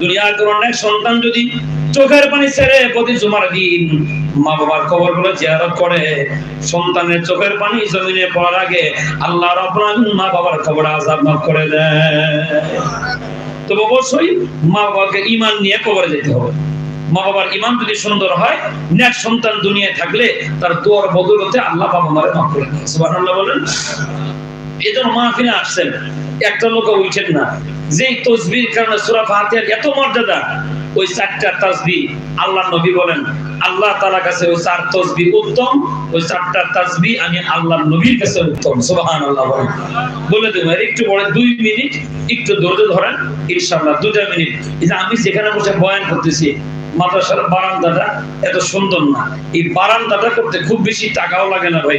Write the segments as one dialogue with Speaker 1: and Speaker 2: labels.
Speaker 1: দুনিয়ার কোন অনেক সন্তান যদি চোখের পানি ছেড়ে প্রতি জুমার দিন মা বাবার কবরগুলো জিয়ারত করে, সন্তানের চোখের পানি জমিনে পড়ার আগে আল্লাহ রাব্বুল মা বাবার কবর আযাব মাফ করে দেয়। তো অবশ্যই মা বাবাকে ইমান নিয়ে কবরে যেতে হবে। মা বাবার ইমান যদি সুন্দর হয়, নেক সন্তান দুনিয়ায় থাকলে তার দোয়ার বদলতে আল্লাহ বাবা মারে মাফ করে দেয় সুবহানাল্লাহ বলেন এই জন্য মাহফিলে আসছেন। একটা লোক উঠেন না। যেই তসবির কারণে সূরা ফাতিহার এত মর্যাদা, ওই চারটা তাসবিহ আল্লাহ নবী বলেন, আল্লাহ তাআলার কাছে ওই চার তাসবিহ উত্তম, ওই চারটা তাসবিহ আমি আল্লাহ নবীর কাছে উত্তম। সুবহানাল্লাহ বলেন। বলে দেবো একটু পরে দুই মিনিট, একটু ধৈর্য ধরেন, ইনশাআল্লাহ দুটা মিনিট। এই যে আমি যেখানে বসে বয়ান করতেছি মাদ্রাসার বারান্দাটা এত সুন্দর না। এই বারান্দাটা করতে খুব বেশি টাকাও লাগে না ভাই।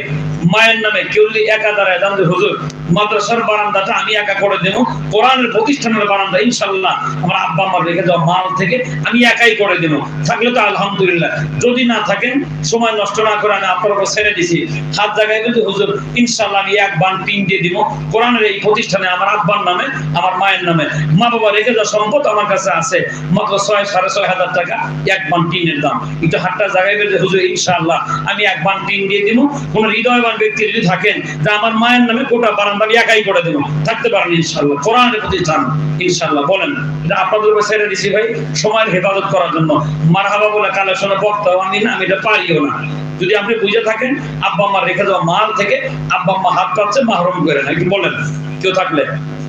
Speaker 1: মায়ের নামে কেউ যদি একা দাঁড়ায় জানতে হুজুর, মাদ্রাসার বারান্দাটা আমি একা করে দেবো, কোরআনের প্রতিষ্ঠানের বারান্দা ইনশাল্লাহ আমার আব্বা আমার রেখে দেওয়া মাল থেকে আমি একাই করে দেবো। থাকলে তো আলহামদুলিল্লাহ। যদি না থাকেন, সময় নষ্ট না করে আমি আপনার উপর ছেড়ে দিছি। হাত জায়গায় কিন্তু হুজুর ইনশাল্লাহ আমি এক বান টিন দিয়ে দিব, কোরআনের এই প্রতিষ্ঠানে আমার আব্বার নামে, আমার মায়ের নামে। মা বাবা রেখে দেওয়া সম্পদ আমার কাছে আছে। মাত্র ছয়, সাড়ে ছয় হাজার টাকা এক বান টিনের দাম। একটু হাতটা জায়গায় বেঁধে হুজুর, ইনশাআল্লাহ, আমি এক বান টিন দিয়ে দিব কোন হৃদয়বান ব্যক্তি যদি থাকেন যে আমার মায়ের নামে গোটা বারান্দা আমি একাই করে দেবো থাকতে পারেন ইনশাআল্লাহ। কোরআনের প্রতি চান, ইনশাআল্লাহ। বলেন, এটা আপনাদের উপর ছেড়ে দিছি ভাই, সময়ের হেফাজত করার জন্য। মারহাবা বলে কালে শোনা বক্তাও আমি না আমি এটা পারিও না। যদি আপনি বুঝে থাকেন, আব্বা আম্মা রেখে দেওয়া মাল থেকে আব্বা আম্মা হাত পাচ্ছে, মাহরম করে না একটু বলেন, কেউ থাকলে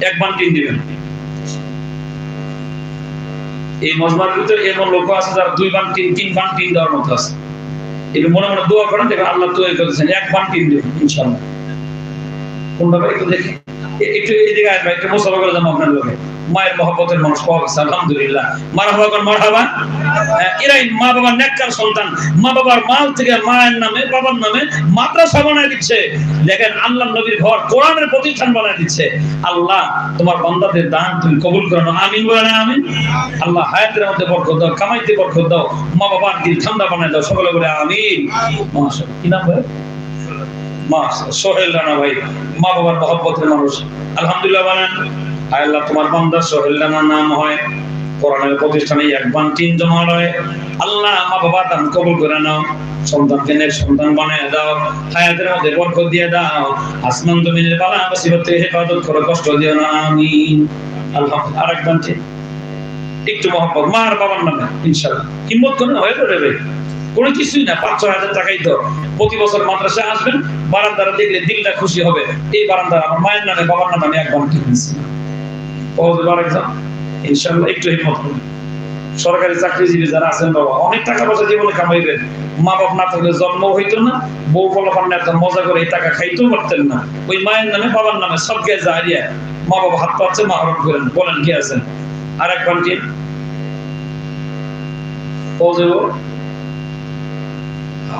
Speaker 1: এক বান টিন দিবেন। এই মজমার ভিতরে এমন লোক আছে যারা দুই বান, তিন তিন বান, তিন দেওয়ার মতো আছে। এটা মনে মনে দোয়া করেন দেখবেন আল্লাহ তৈরি করেছেন এক বান, তিন দেবেন ইনশাল্লাহ কোনটা ভাই একটু দেখি। একটু আসবে একটু মোসাফা করে যাব আপনার লোকে। মায়ের মহব্বতের মানুষ পাওয়া গেছে আলহামদুলিল্লাহ। কর মারহাবা? হ্যাঁ, এরাই মা বাবার নেককার সন্তান। মা বাবার মাল থেকে মায়ের নামে বাবার নামে মাদ্রাসা বানায় দিচ্ছে। দেখেন আল্লাহ নবীর ঘর কোরআনের প্রতিষ্ঠান বানায় দিচ্ছে। আল্লাহ তোমার বান্দাদের দান তুমি কবুল করো না আমিন বলে না আমিন? আল্লাহ হায়াতের মধ্যে বরকত দাও কামাইতে বরকত দাও। মা বাবার দিল ঠান্ডা বানায় দাও সকলে বলে আমিন। মাশাআল্লাহ। কি নাম ভাই? মা, সোহেল রানা ভাই, মা বাবার মহব্বতের মানুষ। আলহামদুলিল্লাহ বলেন আল্লাহ, তোমার বান্দা সোহেল রানা নাম হয়। কোরআনের প্রতিষ্ঠানে এক বান তিন জমা হয় আল্লাহ মা বাবা দান কবুল করে নাও। সন্তানকে নেক সন্তান বানায় দাও। হায়াতের মধ্যে বরকত দিয়ে দাও। আসমান জমিনের বালা হেফাজত করো, কষ্ট দিও না, আমিন। আলহামদুলিল্লাহ আরেক বান একটু মহব্বত মা আর বাবার নামে, ইনশাআল্লাহ। হিম্মত করে হয়ে ভাই। কোনো কিছুই না। পাঁচ, ছয় হাজার টাকাই তো প্রতি বছর মাদ্রাসায় আসবেন, বারান্দারা দেখলে দিলটা খুশি হবে। এই বারান্দা আমার মায়ের নামে, বাবার নামে আমি ঠিক নিচ্ছি ইনশাল্লাহ একটু হিম্মত সরকারি চাকরিজীবী যারা আছেন বাবা, অনেক টাকা পয়সা জীবনে কামাইবেন মা বাপ না থাকলে জন্ম হইতো না, বউ ফলাফল এত মজা করে এই টাকা খাইতেও পারতেন না। ওই মায়ের নামে, বাবার নামে সব গে জাহারিয়া মা বাবা হাত পাচ্ছে, মা হরণ করেন, বলেন কি আছেন? আর এক পৌঁছবো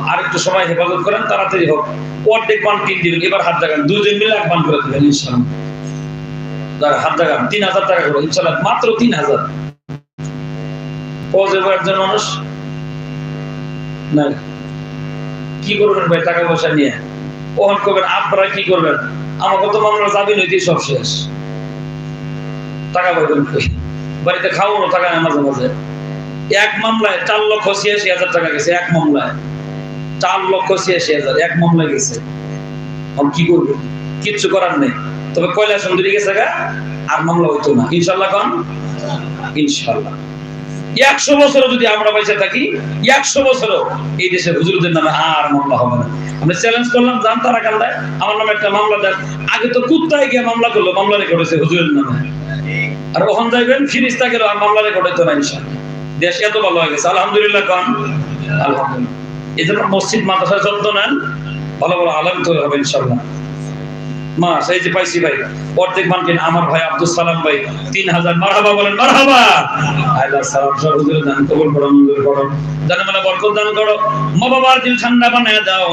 Speaker 1: আর একটু সময় হেফাজত করেন, তাড়াতাড়ি হোক। অর্ধেক বান তিন দিবেন। এবার হাত জাগান। দুজন মিলে এক বান করে দেবেন, ইনশাল্লাহ। হাত জাগান। তিন হাজার টাকা করে, ইনশাল্লাহ। মাত্র তিন হাজার। একজন মানুষ? না কি করবেন ভাই, টাকা পয়সা নিয়ে? ওহন করবেন, আপনারা কি করবেন? আমার কত মামলা যাবি নইতেই সব শেষ। টাকা কই? বাড়িতে খাওয়ানো টাকা মাঝে মাঝে। এক মামলায় চার লক্ষ ছিয়াশি হাজার টাকা গেছে, এক মামলায়। চার লক্ষ ছিয়াশি হাজার, এক মামলায় গেছে। আমি কি করব? কিচ্ছু করার নেই। তবে কয়লা সুন্দরী গেছে গা? আর মামলা হইতো না। ইনশাল্লাহ কন? ইনশাল্লাহ একশো বছরও যদি আমরা পয়সা থাকি, একশো বছরও এই দেশের হুজুরদের নামে আর মামলা হবে না। আমরা চ্যালেঞ্জ করলাম জান তারা কান্দায়। আমার নামে একটা মামলা দেন। আগে তো কুত্তায় গিয়ে মামলা করল, মামলা রেকর্ড হয়েছে হুজুরের নামে। আর ওখান যাইবেন ফিরিস্তা গেল আর মামলা রেকর্ড হইতো না ইনশাল্লাহ দেশ এত ভালো হয়ে গেছে। আলহামদুলিল্লাহ কন? আলহামদুলিল্লাহ। এই জন্য মসজিদ, মাদ্রাসার যত্ন নেন। ভালো ভালো আলম তো হবে ইনশাল্লাহ মা, সেই যে পাইছি ভাই, অর্ধেক মানকেন আমার ভাই আব্দুল সালাম ভাই, তিন হাজার। মারহাবা বলেন, মারহাবা! আল্লাহ সালাম দান কবুল করো মঞ্জুর করো। জানে মানে বরকত দান করো। মা বাবার দিল ঠান্ডা বানায় দাও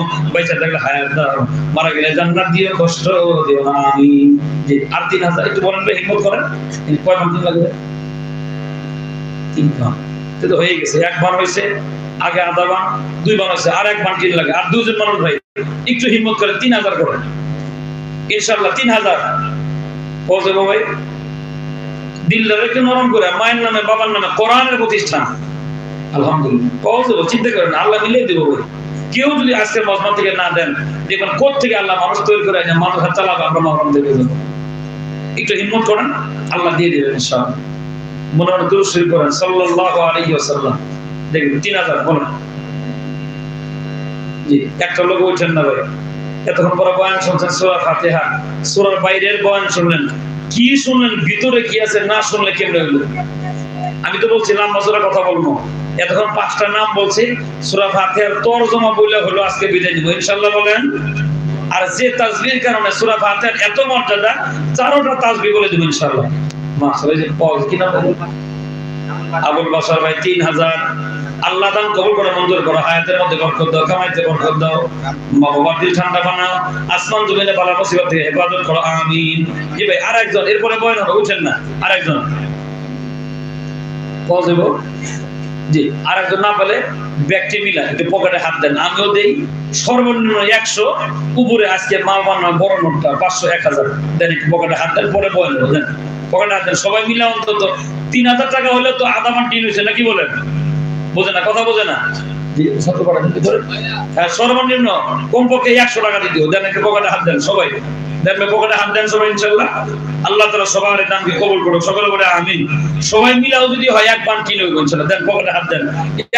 Speaker 1: থাকলে হায়াত দাও। মারা গেলে জান্নাত দিও কষ্ট দিও না আমি। যে আর তিন হাজার, একটু বলেন ভাই করেন। কয় লাগবে? তিন বার তো হয়ে গেছে, এক বার হয়েছে। আগে আধা বান, দুই বার হয়েছে আর এক বান তিন লাগে। আর দুজন মানুষ ভাই, একটু হিম্মত করে তিন হাজার করেন। ইনশাল্লাহ তিন হাজার। পৌঁছবো ভাই নরম করে, মায়ের নামে, বাবার নামে, কোরআনের প্রতিষ্ঠান। আলহামদুলিল্লাহ। চিন্তা করেন, আল্লাহ মিলিয়ে দেবো ভাই। কেউ যদি আজকে মজমা থেকে না দেন, দেখবেন থেকে আল্লাহ মানুষ তৈরি করে মানুষ হাত চালাবে মহরম দেবে। একটু হিম্মত করেন, আল্লাহ দিয়ে দেবেন ইনশাআল্লাহ। মনে করেন সাল্লাল্লাহু আলাইহি দেখবেন তিন হাজার বলেন জি, একটা লোক বলছেন না ভাই। এতক্ষণ পরে বয়ান শুনছেন সূরা ফাতিহা। সূরার বাইরের বয়ান শুনলেন কি শুনলেন? ভিতরে কি আছে? না শুনলে কেমনে হইল? আমি তো বলছিলাম বছরের কথা বলব। এতক্ষণ পাঁচটা নাম বলছি। সূরা ফাতিহার তরজমা বলে হলো আজকে বিদায় নিব। ইনশাআল্লাহ বলেন, আর যে তাসবির কারণে সূরা ফাতিহার এত মর্যাদা, চারোটা তাসবিহ বলে দিব ইনশাআল্লাহ। মাশাআল্লাহ, এই যে নাম? আবুল বাসার ভাই, তিন হাজার। আল্লাহ দান কবুল করে মঞ্জুর করো, হায়াতের মধ্যে বরকত দাও, কামাইতে বরকত দাও। মা দিল ঠান্ডা বানাও আসমান জমিনে বালা মুসিবত থেকে হেফাজত করো, আমিন। ভাই, আরেকজন, এরপরে বয়ন হবে বুঝছেন না, আরেকজন। পজিব জি, আরেকজন না পেলে মিলা একটু পকেটে হাত দেন। আমিও দেই, সর্বনিম্ন একশো, উপরে আজকে মাল বানানো বড় নোটটা পাঁচশো, এক হাজার। দেন একটু পকেটে হাত দেন, পরে বয় বয়ন দেন। পকেটে হাত দেন, সবাই মিলে অন্তত তিন হাজার টাকা হলে তো আধা মান টিন হয়েছে, নাকি বলেন? বোঝে না কথা বোঝে না। হ্যাঁ, সর্বনিম্ন কমপক্ষে একশো টাকা দিতে দেন একটু পকেটে হাত দেন সবাই। দেন পকেটে হাত দেন সবাই ইনশাল্লাহ। আল্লাহ তালা সবার কবুল সকলে করে আমিন। সবাই মিলাও যদি হয় এক বান কিনে হইব ইনশাল্লাহ। দেন পকেটে হাত দেন।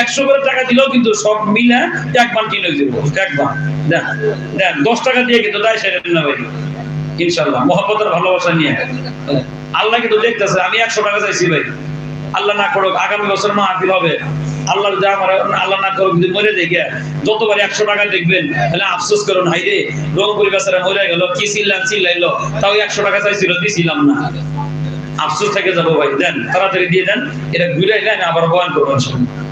Speaker 1: একশো করে টাকা দিলেও কিন্তু সব মিলে এক বান কিনে হইব। এক বান। দেন দেন দশ টাকা দিয়ে কিন্তু দায় সেরেন না ভাই। ইনশাল্লাহ মহব্বতের ভালোবাসা নিয়ে। আল্লাহ কিন্তু দেখতেছে আমি একশো টাকা চাইছি ভাই। আল্লাহ না করুক আগামী বছর মাহফিল হবে। আল্লাহ যা আমার, আল্লাহ না করুক যদি মরে দেখে, যতবার একশো টাকা দেখবেন, তাহলে আফসোস করুন হাই রে রংপুরি বেচারা মরে গেল, কি চিল্লান চিল্লাইলো, তাও একশো টাকা চাইছিল, দিছিলাম না। আফসোস থেকে যাব ভাই, দেন, তাড়াতাড়ি দিয়ে দেন, এটা ঘুরে দেন আবার বয়ান করবেন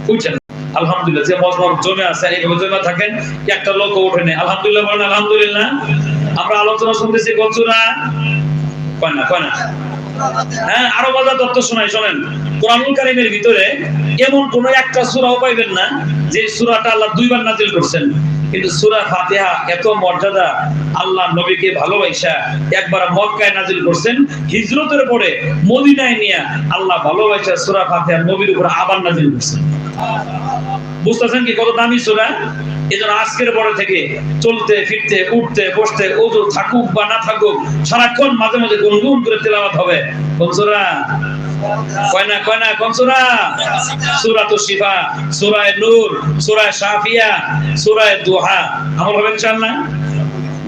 Speaker 1: বুঝছেন আলহামদুলিল্লাহ, যে মজমা জমে আছে এইভাবে জমে থাকেন, একটা লোক ওঠে নেই। আলহামদুলিল্লাহ বলেন, আলহামদুলিল্লাহ। আমরা আলোচনা শুনতেছি কচুরা কয় না কয় না? হ্যাঁ আরও শোনাই, শোনেন। কারিমের ভিতরে এমন কোন একটা সূরাও পাইবেন না, যে সূরাটা আল্লাহ দুইবার নাজিল করছেন। কিন্তু সূরা ফাতিহা এত মর্যাদা, আল্লাহ নবীকে ভালোবাসা, একবার মক্কায় নাজিল করছেন, হিজরতের পরে মদিনায় নিয়ে আল্লাহ ভালোবাসা সুরা ফাতিহা নবীর উপর আবার নাজিল করছেন। বুঝতেছেন কি কত দামি সূরা? এজন্য আজকের পরে থেকে চলতে, ফিরতে, উঠতে, বসতে ওজু থাকুক বা না থাকুক, সারাক্ষণ মাঝে মাঝে গুনগুন করে তেলাওয়াত হবে। কোন কয়না কয়না সূরা? সূরাতুশ শিফা, সূরায়ে নূর সূরা শাফিয়া, সূরায়ে দুহা। ইনশাআল্লাহ?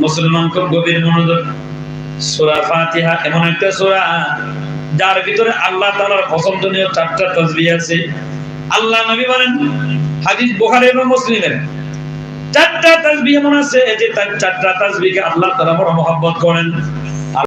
Speaker 1: মুসলমান খুব গভীর মনোযোগ। সূরা ফাতিহা এমন একটা সূরা, যার ভিতরে আল্লাহ তাআলার পছন্দনীয় চারটা আছে। আল্লাহ নবী বলেন, হাদিস বুখারী এবং মুসলিমের। চারটা তাসবিহ এমন আছে? যে তার চারটা তাসবিহকে আল্লাহ তাআলা বড় মহব্বত করেন।